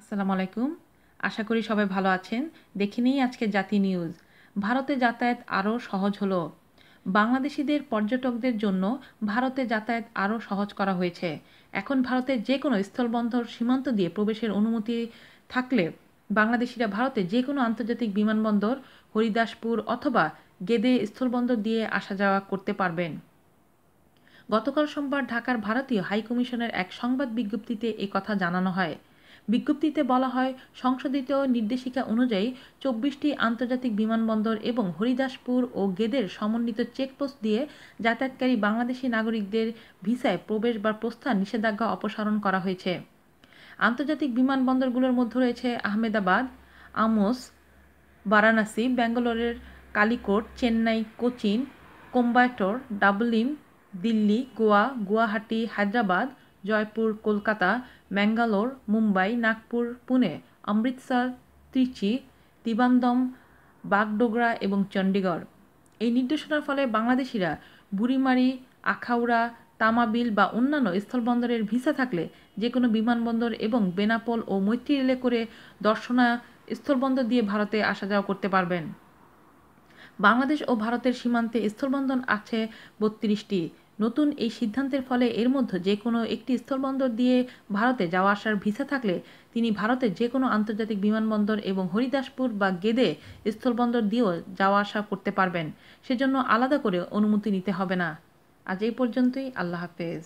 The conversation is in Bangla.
আসসালামু আলাইকুম। আশা করি সবাই ভালো আছেন। দেখে নিই আজকে জাতি নিউজ। ভারতে যাতায়াত আরও সহজ হলো। বাংলাদেশিদের পর্যটকদের জন্য ভারতে যাতায়াত আরও সহজ করা হয়েছে। এখন ভারতের যে কোনো স্থলবন্দর সীমান্ত দিয়ে প্রবেশের অনুমতি থাকলে বাংলাদেশিরা ভারতে যে কোনো আন্তর্জাতিক বিমানবন্দর, হরিদাসপুর অথবা গেদে স্থলবন্দর দিয়ে আসা যাওয়া করতে পারবেন। গতকাল সোমবার ঢাকার ভারতীয় হাইকমিশনের এক সংবাদ বিজ্ঞপ্তিতে কথা জানানো হয়। বিজ্ঞপ্তিতে বলা হয়, সংশোধিত নির্দেশিকা অনুযায়ী চব্বিশটি আন্তর্জাতিক বিমানবন্দর এবং হরিদাসপুর ও গেদের সমন্বিত চেকপোস্ট দিয়ে যাতায়াতকারী বাংলাদেশি নাগরিকদের ভিসায় প্রবেশ বা প্রস্থান নিষেধাজ্ঞা অপসারণ করা হয়েছে। আন্তর্জাতিক বিমানবন্দরগুলোর মধ্যে রয়েছে আহমেদাবাদ, আমোস, বারাণসী, ব্যাঙ্গালোরের কালিকোট, চেন্নাই, কোচিন, কোম্বাটোর ডাবলিম দিল্লি, গোয়া, গুয়াহাটি, হায়দ্রাবাদ জয়পুর, কলকাতা, ম্যাঙ্গালোর, মুম্বাই, নাগপুর, পুনে, অমৃতসর, ত্রিচি, তিবান্দম, বাগডোগরা এবং চণ্ডীগড় এই নির্দেশনার ফলে বাংলাদেশিরা বুড়িমারি, আখাউড়া, তামাবিল বা অন্যান্য স্থলবন্দরের ভিসা থাকলে যে কোনো বিমানবন্দর এবং বেনাপোল ও মৈত্রী রেলে করে দর্শনা স্থলবন্দর দিয়ে ভারতে আসা যাওয়া করতে পারবেন। বাংলাদেশ ও ভারতের সীমান্তে স্থলবন্দর আছে বত্রিশটি। নতুন এই সিদ্ধান্তের ফলে এর মধ্যে যে কোনো একটি স্থলবন্দর দিয়ে ভারতে যাওয়া আসার ভিসা থাকলে তিনি ভারতের যে কোনো আন্তর্জাতিক বিমানবন্দর এবং হরিদাসপুর বা গেদে স্থলবন্দর দিয়েও যাওয়া আসা করতে পারবেন। সেজন্য আলাদা করে অনুমতি নিতে হবে না। আজ এই পর্যন্তই। আল্লাহ হাফেজ।